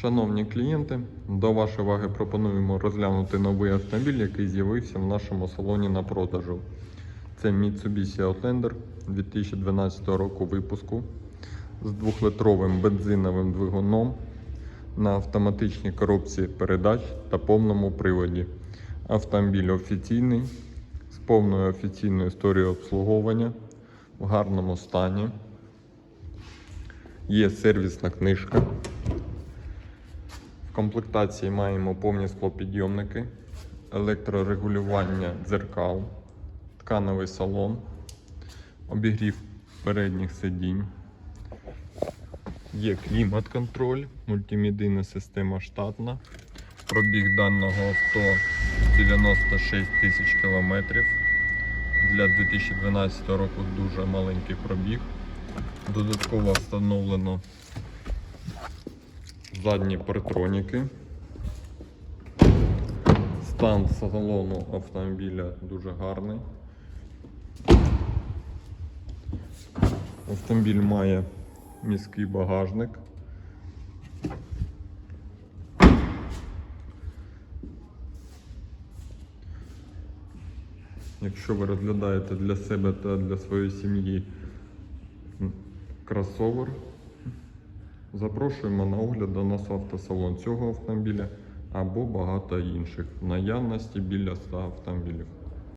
Шановні клієнти, до вашої уваги пропонуємо розглянути новий автомобіль, який з'явився в нашому салоні на продажу. Це Mitsubishi Outlander 2012 року випуску з 2-литровим бензиновим двигуном на автоматичній коробці передач та повному приводі. Автомобіль офіційний з повною офіційною історією обслуговування в гарному стані. Є сервісна книжка. Комплектації маємо повні склопідйомники, електрорегулювання дзеркал, ткановий салон, обігрів передніх сидінь. Є клімат-контроль, мультимедійна система штатна. Пробіг даного авто 96 тисяч кілометрів. Для 2012 року дуже маленький пробіг. Додатково встановлено задні партроніки. Стан салону автомобіля дуже гарний. Автомобіль має міський багажник. Якщо ви розглядаєте для себе та для своєї сім'ї кросовер, запрошуємо на огляд до нас в автосалон цього автомобіля або багато інших наявності біля 100 автомобілів.